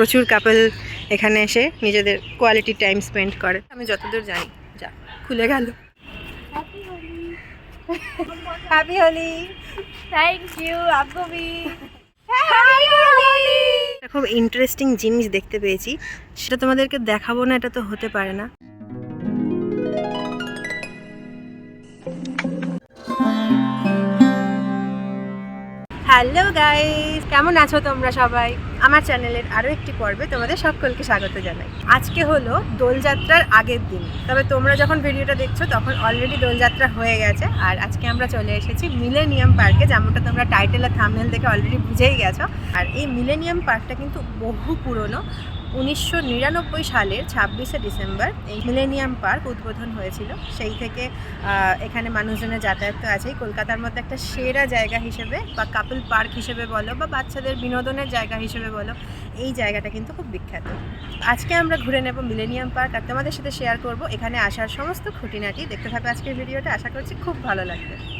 প্রচুর কাপল এখানে এসে নিজেদের কোয়ালিটি টাইম স্পেন্ড করে। আমি যতদূর জানি যা খুলে গেল। ইউ খুব ইন্টারেস্টিং জিনিস দেখতে পেয়েছি সেটা তোমাদেরকে দেখাবো না এটা তো হতে পারে না। হ্যালো গাইস, কেমন আছো তোমরা সবাই? আমার চ্যানেলের আরও একটি পর্বে তোমাদের সকলকে স্বাগত জানাই। আজকে হলো দোলযাত্রার আগের দিন। তবে তোমরা যখন ভিডিওটা দেখছ, তখন অলরেডি দোলযাত্রা হয়ে গেছে। আর আজকে আমরা চলে এসেছি মিলেনিয়াম পার্কে যেমনটা তোমরা টাইটেল আর থামনেল দেখে অলরেডি বুঝেই গেছো। আর এই মিলেনিয়াম পার্কটা কিন্তু বহু পুরনো। উনিশশো নিরানব্বই সালের ছাব্বিশে ডিসেম্বর এই মিলেনিয়াম পার্ক উদ্বোধন হয়েছিল। সেই থেকে এখানে মানুষজনের যাতায়াত তো আছেই কলকাতার মধ্যে একটা সেরা জায়গা হিসেবে বা কাপল পার্ক হিসেবে বলো বা বাচ্চাদের বিনোদনের জায়গা হিসেবে বলো, এই জায়গাটা কিন্তু খুব বিখ্যাত। আজকে আমরা ঘুরে নেব মিলেনিয়াম পার্ক আর তোমাদের সাথে শেয়ার করব এখানে আসার সমস্ত খুঁটিনাটি। দেখতে থাকো আজকের ভিডিওটা। আশা করছি খুব ভালো লাগবে।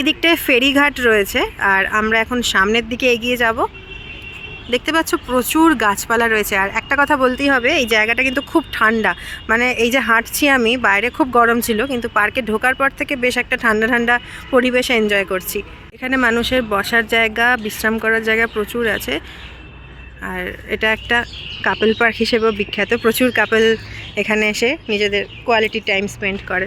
এই দিকটায় ফেরিঘাট রয়েছে আর আমরা এখন সামনের দিকে এগিয়ে যাব। দেখতে পাচ্ছ প্রচুর গাছপালা রয়েছে। আর একটা কথা বলতেই হবে, এই জায়গাটা কিন্তু খুব ঠান্ডা। মানে এই যে হাঁটছি আমি, বাইরে খুব গরম ছিল, কিন্তু পার্কে ঢোকার পর থেকে বেশ একটা ঠান্ডা ঠান্ডা পরিবেশ এনজয় করছি। এখানে মানুষের বসার জায়গা, বিশ্রাম করার জায়গা প্রচুর আছে। আর এটা একটা কাপল পার্ক হিসেবেও বিখ্যাত। প্রচুর কাপল এখানে এসে নিজেদের কোয়ালিটি টাইম স্পেন্ড করে।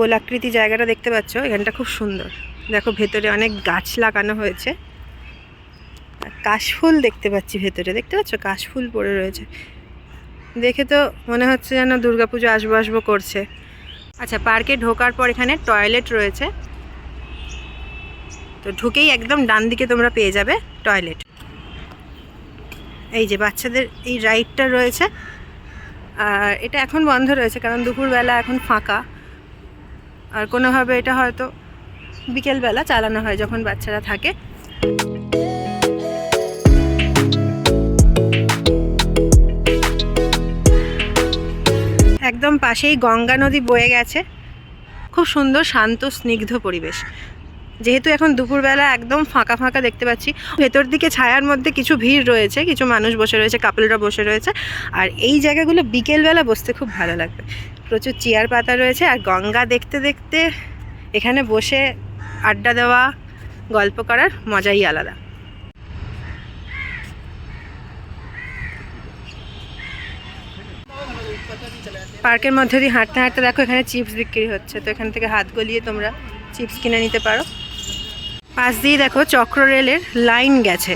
গোলাকৃতি জায়গাটা দেখতে পাচ্ছ, এখানটা খুব সুন্দর। দেখো ভেতরে অনেক গাছ লাগানো হয়েছে। কাশফুল দেখতে পাচ্ছি ভেতরে, দেখতে পাচ্ছ? কাশফুল পড়ে রয়েছে। দেখে তো মনে হচ্ছে যেন দুর্গাপুজো আসব আসব করছে। আচ্ছা পার্কে ঢোকার পর এখানে টয়লেট রয়েছে। তো ঢুকেই একদম ডান দিকে তোমরা পেয়ে যাবে টয়লেট। এই যে বাচ্চাদের এই রাইডটা রয়েছে। আর এটা এখন বন্ধ রয়েছে, কারণ দুপুরবেলা এখন ফাঁকা। আর কোনোভাবে এটা হয়তো বিকেলবেলা চালানো হয় যখন বাচ্চারা থাকে। একদম পাশেই গঙ্গা নদী বয়ে গেছে। খুব সুন্দর, শান্ত, স্নিগ্ধ পরিবেশ। যেহেতু এখন দুপুরবেলা একদম ফাঁকা ফাঁকা দেখতে পাচ্ছি, ভেতর দিকে ছায়ার মধ্যে কিছু ভিড় রয়েছে, কিছু মানুষ বসে রয়েছে, কাপলরা বসে রয়েছে, আর এই জায়গাগুলো বিকেলবেলা বসতে খুব ভালো লাগবে। প্রচুর চেয়ার পাতা রয়েছে আর গঙ্গা দেখতে দেখতে এখানে বসে আড্ডা দেওয়া, গল্প করার মজাই আলাদা। পার্কের মধ্যে দিয়ে হাঁটতে হাঁটতে দেখো এখানে চিপস বিক্রি হচ্ছে, তো এখান থেকে হাত গলিয়ে তোমরা চিপস কিনে নিতে পারো। পাশ দিয়ে দেখো চক্র রেলের লাইন গেছে।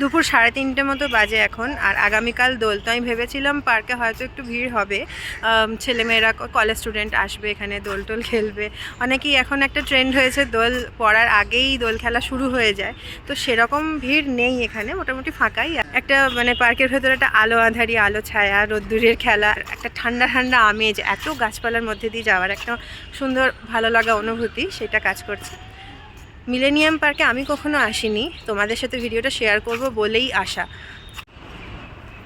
দুপুর সাড়ে তিনটে মতো বাজে এখন, আর আগামীকাল দোল। তো আমি ভেবেছিলাম পার্কে হয়তো একটু ভিড় হবে। ছেলেমেয়েরা কলেজ স্টুডেন্ট আসবে এখানে, দোল টোল খেলবে। অনেকেই এখন একটা ট্রেন্ড হয়েছে, দোল পড়ার আগেই দোল খেলা শুরু হয়ে যায়। তো সেরকম ভিড় নেই এখানে, মোটামুটি ফাঁকাই। একটা মানে পার্কের ভেতরে একটা আলো আঁধারি, আলো ছায়া, রোদ্দুরের খেলা একটা ঠান্ডা ঠান্ডা আমেজ, এত গাছপালার মধ্যে দিয়ে যাওয়ার একটা সুন্দর, ভালো লাগা অনুভূতি, সেটা কাজ করছে। মিলেনিয়াম পার্কে আমি কখনো আসিনি। তোমাদের সাথে ভিডিওটা শেয়ার করব বলেই আসা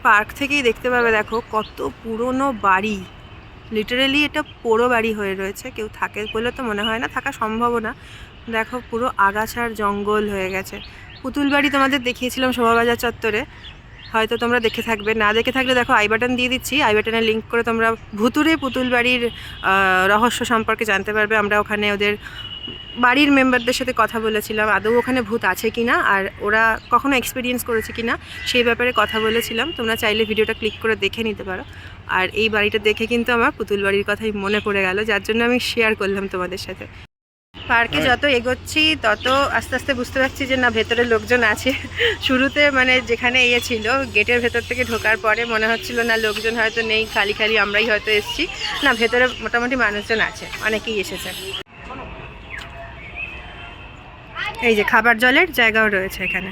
পার্ক থেকেই দেখতে পাবে, দেখো, কত পুরনো বাড়ি। লিটারেলি এটা পোড়ো বাড়ি হয়ে রয়েছে, কেউ থাকে বলে তো মনে হয় না, থাকা সম্ভব না। দেখো, পুরো আগাছার জঙ্গল হয়ে গেছে। পুতুল বাড়ি তোমাদের দেখিয়েছিলাম শোভাবাজার চত্বরে। হয়তো তোমরা দেখে থাকবে। না দেখে থাকলে দেখো আই বাটন দিয়ে দিচ্ছি। আই বাটনে লিঙ্ক করে তোমরা ভুতুরে পুতুল বাড়ির রহস্য সম্পর্কে জানতে পারবে। আমরা ওখানে ওদের বাড়ির মেম্বারদের সাথে কথা বলেছিলাম, আদৌ ওখানে ভূত আছে কি না আর ওরা কখনো এক্সপিরিয়েন্স করেছে কি না সেই ব্যাপারে কথা বলেছিলাম। তোমরা চাইলে ভিডিওটা ক্লিক করে দেখে নিতে পারো। আর এই বাড়িটা দেখে কিন্তু আমার পুতুল বাড়ির কথাই মনে পড়ে গেল, যার জন্য আমি শেয়ার করলাম তোমাদের সাথে। পার্কে যত এগোচ্ছি, তত আস্তে আস্তে বুঝতে পারছি যে না, ভেতরে লোকজন আছে। শুরুতে মানে যেখানে ইয়ে ছিল, গেটের ভেতর থেকে ঢোকার পরে মনে হচ্ছিল না, লোকজন হয়তো নেই, খালি খালি আমরাই হয়তো এসেছি। না, ভেতরে মোটামুটি মানুষজন আছে, অনেকেই এসেছে। এই যে খাবার জলের জায়গাও রয়েছে এখানে।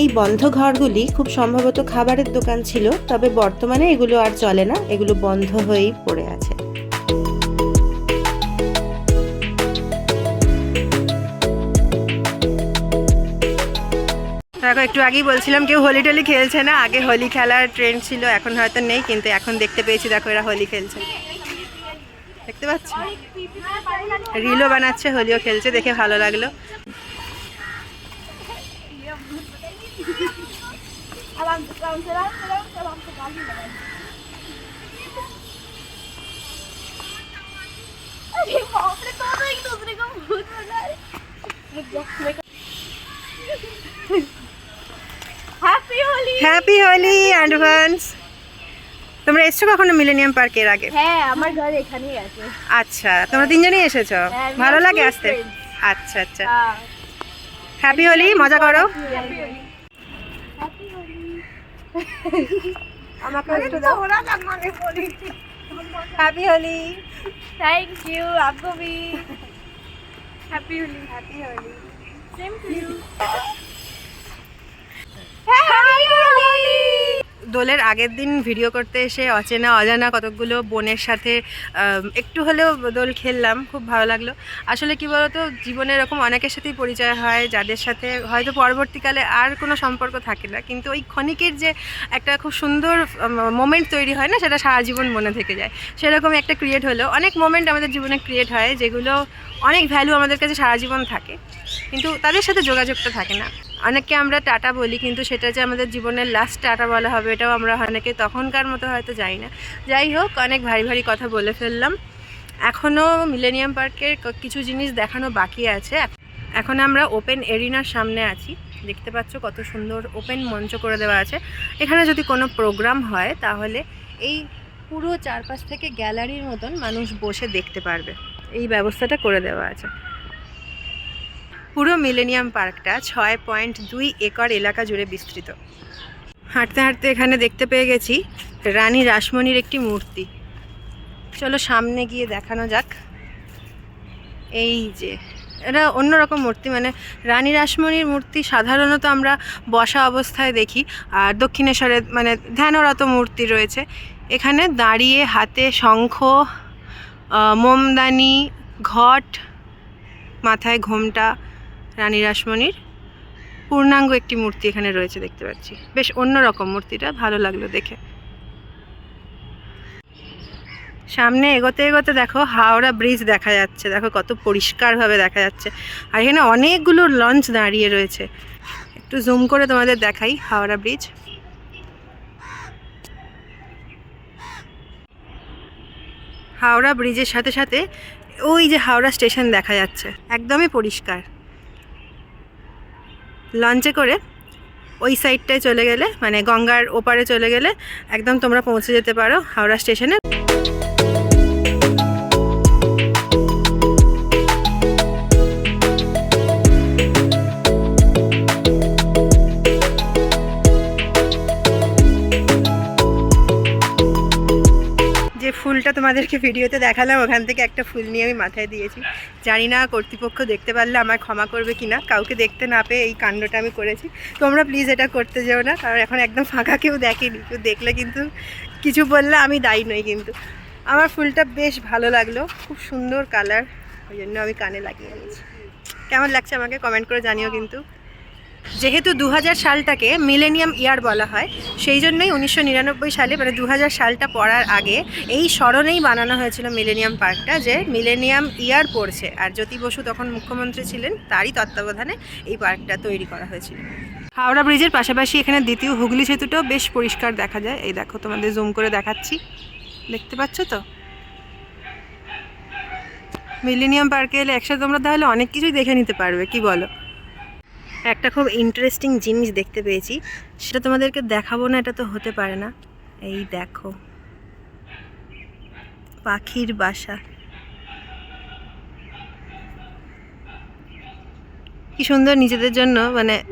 এই বন্ধ ঘরগুলি খুব সম্ভবত খাবারের দোকান ছিল তবে বর্তমানে এগুলো আর চলে না এগুলো বন্ধ হয়েই পড়ে আছে। দেখো একটু আগেই বলছিলাম কেউ হোলি টোলি খেলছে না আগে হোলি খেলার ট্রেন্ড ছিল এখন হয়তো নেই কিন্তু এখন দেখতে পেয়েছি দেখো এরা হোলি খেলছে। দেখতে পাচ্ছ? রিলও বানাচ্ছে হোলিও খেলছে দেখে ভালো লাগল। হ্যাপি হোলি অ্যাডভান্স তোমরা এসছো কখনো মিলেনিয়াম পার্কের আগে? হ্যাঁ আমার ঘর এখানেই আছে। আচ্ছা তোমরা তিনজনই এসেছ? ভালো লাগে আসতে? আচ্ছা আচ্ছা। হ্যাপি হোলি মজা করো। আমাকে happy Holi thank you আপকো happy Holi happy Holi you happy Holi দোলের আগের দিন ভিডিও করতে এসে অচেনা, অজানা কতকগুলো বোনের সাথে একটু হলেও দোল খেললাম, খুব ভালো লাগল। আসলে কি বলতো, জীবনে এরকম অনেকের সাথেই পরিচয় হয়, যাদের সাথে হয়তো পরবর্তীকালে আর কোনো সম্পর্ক থাকে না, কিন্তু ওই ক্ষণিকের যে একটা খুব সুন্দর মোমেন্ট তৈরি হয় না, সেটা সারা জীবন মনে থেকে যায়। সেরকমই একটা ক্রিয়েট হলো। অনেক মোমেন্ট আমাদের জীবনে ক্রিয়েট হয়, যেগুলো অনেক ভ্যালু আমাদের কাছে সারা জীবন থাকে, কিন্তু তাদের সাথে যোগাযোগটা থাকে না। অনেককে আমরা টাটা বলি, কিন্তু সেটা যে আমাদের জীবনের লাস্ট টাটা বলা হবে, এটাও আমরা অনেকে তখনকার মতো হয়তো যাই না। যাই হোক, অনেক ভারী ভারী কথা বলে ফেললাম। এখনও মিলেনিয়াম পার্কের কিছু জিনিস দেখানো বাকি আছে। এখন আমরা ওপেন এরিনার সামনে আছি। দেখতে পাচ্ছ কত সুন্দর ওপেন মঞ্চ করে দেওয়া আছে। এখানে যদি কোনো প্রোগ্রাম হয়, তাহলে এই পুরো চারপাশ থেকে গ্যালারির মতন মানুষ বসে দেখতে পারবে। এই ব্যবস্থাটা করে দেওয়া আছে। পুরো মিলেনিয়াম পার্কটা ছয় পয়েন্ট দুই একর এলাকা জুড়ে বিস্তৃত। হাঁটতে হাঁটতে এখানে দেখতে পেয়ে গেছি রানী রাসমণির একটি মূর্তি। চলো সামনে গিয়ে দেখানো যাক। এই যে, এটা অন্যরকম মূর্তি মানে রানী রাসমণির মূর্তি সাধারণত আমরা বসা অবস্থায় দেখি, আর দক্ষিণেশ্বরে মানে ধ্যানরত মূর্তি রয়েছে। এখানে দাঁড়িয়ে হাতে শঙ্খ মোমদানি, ঘট, মাথায় ঘোমটা রানী রাসমণির পূর্ণাঙ্গ একটি মূর্তি এখানে রয়েছে দেখতে পাচ্ছি। বেশ অন্যরকম মূর্তিটা, ভালো লাগল দেখে। সামনে এগোতে এগোতে দেখো হাওড়া ব্রিজ দেখা যাচ্ছে, দেখো কত পরিষ্কারভাবে দেখা যাচ্ছে। আর এখানে অনেকগুলো লঞ্চ দাঁড়িয়ে রয়েছে। একটু জুম করে তোমাদের দেখাই হাওড়া ব্রিজ। হাওড়া ব্রিজের সাথে সাথে ওই যে হাওড়া স্টেশন দেখা যাচ্ছে, একদমই পরিষ্কার। লঞ্চে করে ওই সাইডটায় চলে গেলে মানে গঙ্গার ওপারে চলে গেলে একদম তোমরা পৌঁছে যেতে পারো হাওড়া স্টেশনে। ফুলটা তোমাদেরকে ভিডিওতে দেখালাম, ওখান থেকে একটা ফুল নিয়ে আমি মাথায় দিয়েছি। জানি না কর্তৃপক্ষ দেখতে পারলে আমায় ক্ষমা করবে কি না কাউকে দেখতে না পেয়ে এই কাণ্ডটা আমি করেছি। তোমরা প্লিজ এটা করতে যেও না, কারণ এখন একদম ফাঁকা কেউ দেখেনি। কেউ দেখলে কিন্তু কিছু বললে আমি দায়ী নই কিন্তু। আমার ফুলটা বেশ ভালো লাগল, খুব সুন্দর কালার ওই জন্য আমি কানে লাগিয়ে নিয়েছি। কেমন লাগছে আমাকে কমেন্ট করে জানিও কিন্তু। যেহেতু দু হাজার সালটাকে মিলেনিয়াম ইয়ার বলা হয়, সেই জন্যই উনিশশো নিরানব্বই সালে মানে দু হাজার সালটা পড়ার আগে এই স্মরণেই বানানো হয়েছিল মিলেনিয়াম পার্কটা যে মিলেনিয়াম ইয়ার পড়ছে। আর জ্যোতি বসু তখন মুখ্যমন্ত্রী ছিলেন, তারই তত্ত্বাবধানে এই পার্কটা তৈরি করা হয়েছিল। হাওড়া ব্রিজের পাশাপাশি এখানে দ্বিতীয় হুগলি সেতুটাও বেশ পরিষ্কার দেখা যায়। এই দেখো, তোমাদের জুম করে দেখাচ্ছি। দেখতে পাচ্ছ তো? মিলেনিয়াম পার্কে এলে একসাথে তোমরা তাহলে অনেক কিছুই দেখে নিতে পারবে, কি বলো? একটা খুব ইন্টারেস্টিং জিনিস দেখতে পেয়েছি। সেটা তোমাদেরকে দেখাবো না, এটা তো হতে পারে না। এই দেখো। পাখির বাসা। কি সুন্দর নিজেদের জন্য মানে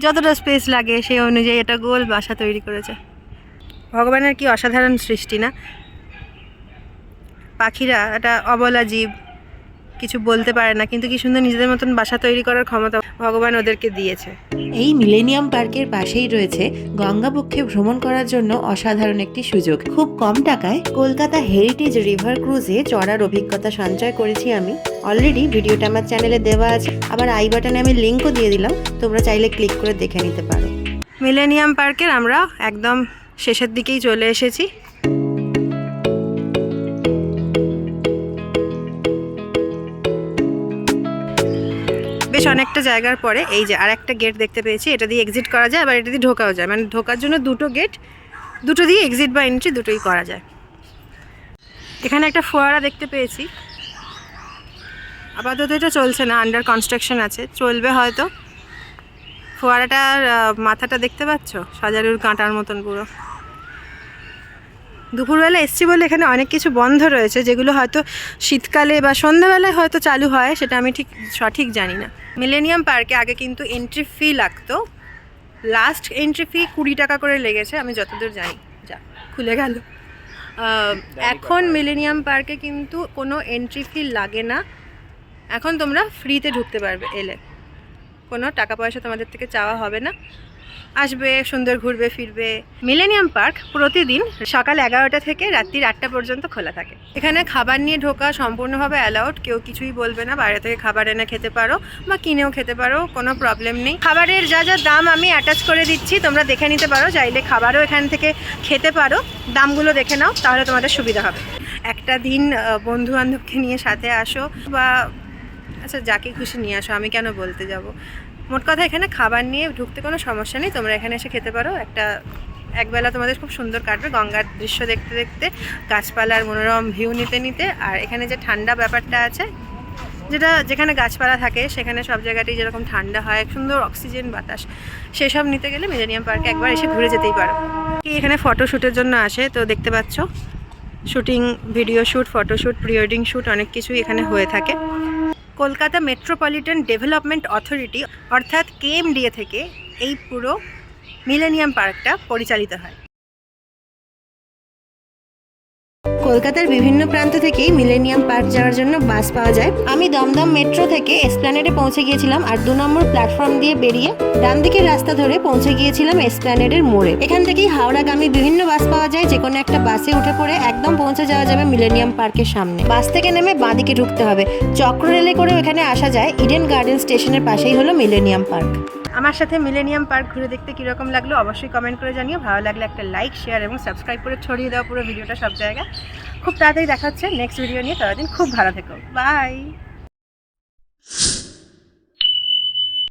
যতটা স্পেস লাগে, সেই অনুযায়ী এটা গোল বাসা তৈরি করেছে। ভগবানের কি অসাধারণ সৃষ্টি না? পাখিরা এটা অবলা জীব। কিছু বলতে পারে না কিন্তু কি সুন্দর নিজেদের মতন বাসা তৈরি করার ক্ষমতা ভগবান ওদেরকে দিয়েছে। এই মিলেনিয়াম পার্কের পাশেই রয়েছে গঙ্গাবক্ষে ভ্রমণ করার জন্য অসাধারণ একটি সুযোগ। খুব কম টাকায় কলকাতা হেরিটেজ রিভার ক্রুজে চড়ার অভিজ্ঞতা সঞ্চয় করেছি আমি। অলরেডি ভিডিওটা আমার চ্যানেলে দেওয়া আছে আবার আই বাটনে আমি লিঙ্কও দিয়ে দিলাম তোমরা চাইলে ক্লিক করে দেখে নিতে পারো। মিলেনিয়াম পার্কের আমরা একদম শেষের দিকেই চলে এসেছি। বেশ অনেকটা জায়গার পরে এই যে আর একটা গেট দেখতে পেয়েছি এটা দিয়ে এক্সিট করা যায় আবার এটা দিয়ে ঢোকাও যায়। মানে ঢোকার জন্য দুটো গেট দুটো দিয়ে এক্সিট বা এন্ট্রি দুটোই করা যায়। এখানে একটা ফোয়ারা দেখতে পেয়েছি। আপাতত এটা চলছে না আন্ডার কনস্ট্রাকশন আছে। চলবে হয়তো। ফোয়ারাটার মাথাটা দেখতে পাচ্ছ? সাজারুর কাঁটার মতন পুরো। দুপুরবেলা এসছি বলে এখানে অনেক কিছু বন্ধ রয়েছে যেগুলো হয়তো শীতকালে বা সন্ধ্যাবেলায় হয়তো চালু হয় সেটা আমি ঠিক সঠিক জানি না। মিলেনিয়াম পার্কে আগে কিন্তু এন্ট্রি ফি লাগতো। লাস্ট এন্ট্রি ফি কুড়ি টাকা করে লেগেছে আমি যতদূর জানি। যা খুলে গেল। এখন মিলেনিয়াম পার্কে কিন্তু কোনো এন্ট্রি ফি লাগে না। এখন তোমরা ফ্রিতে ঢুকতে পারবে এলে। কোনো টাকা পয়সা তোমাদের থেকে চাওয়া হবে না। আসবে, সুন্দর ঘুরবে, ফিরবে। মিলেনিয়াম পার্ক প্রতিদিন সকাল এগারোটা থেকে রাত্রির আটটা পর্যন্ত খোলা থাকে। এখানে খাবার নিয়ে ঢোকা সম্পূর্ণভাবে অ্যালাউড কেউ কিছুই বলবে না, বাইরে থেকে খাবার এনে খেতে পারো বা কিনেও খেতে পারো, কোনো প্রবলেম নেই। খাবারের যা যা দাম আমি অ্যাটাচ করে দিচ্ছি, তোমরা দেখে নিতে পারো। চাইলে খাবারও এখান থেকে খেতে পারো। দামগুলো দেখে নাও, তাহলে তোমাদের সুবিধা হবে। একটা দিন বন্ধু বান্ধবকে নিয়ে সাথে আসো বা আচ্ছা যাকে খুশি নিয়ে আসো, আমি কেন বলতে যাব? মোট কথা এখানে খাবার নিয়ে ঢুকতে কোনো সমস্যা নেই। তোমরা এখানে এসে খেতে পারো। একটা, একবেলা তোমাদের খুব সুন্দর কাটবে গঙ্গার দৃশ্য দেখতে দেখতে, গাছপালার মনোরম ভিউ নিতে নিতে। আর এখানে যে ঠান্ডা ব্যাপারটা আছে, যেটা যেখানে গাছপালা থাকে, সেখানে সব জায়গাতেই যেরকম ঠান্ডা হয়, সুন্দর অক্সিজেন বাতাস, সেসব নিতে গেলে মিলেনিয়াম পার্কে একবার এসে ঘুরে যেতেই পারো। কি এখানে ফটোশ্যুটের জন্য আসে, তো দেখতে পাচ্ছ? Shooting, video shoot photoshoot pre wedding shoot অনেক কিছুই এখানে হয়ে থাকে। কলকাতা মেট্রোপলিটন ডেভেলপমেন্ট অথরিটি অর্থাৎ কেএমডিএ থেকে এই পুরো মিলেনিয়াম পার্কটা পরিচালিত হয়। কলকাতার বিভিন্ন প্রান্ত থেকেই মিলেনিয়াম পার্ক যাওয়ার জন্য বাস পাওয়া যায়। আমি দমদম মেট্রো থেকে এসপ্ল্যানেডে পৌঁছে গিয়েছিলাম আর দু নম্বর প্ল্যাটফর্ম দিয়ে বেরিয়ে ডান দিকের রাস্তা ধরে পৌঁছে গিয়েছিলাম এসপ্ল্যানেডের মোড়ে। এখান থেকেই হাওড়াগামী বিভিন্ন বাস পাওয়া যায়, যে কোনো একটা বাসে উঠে পড়ে একদম পৌঁছে যাওয়া যাবে মিলেনিয়াম পার্কের সামনে। বাস থেকে নেমে বাঁদিকে ঢুকতে হবে। চক্র রেলে করেও এখানে আসা যায়। ইডেন গার্ডেন স্টেশনের পাশেই হলো মিলেনিয়াম পার্ক আমার সাথে মিলেনিয়াম পার্ক ঘুরে দেখতে কীরকম লাগল অবশ্যই কমেন্ট করে জানিও। ভালো লাগলে একটা লাইক শেয়ার এবং সাবস্ক্রাইব করে ছড়িয়ে দেওয়া পুরো ভিডিওটা সব জায়গায়। খুব তাড়াতাড়ি দেখা হচ্ছে নেক্সট ভিডিও নিয়ে। ততদিন খুব ভালো থেকো। বাই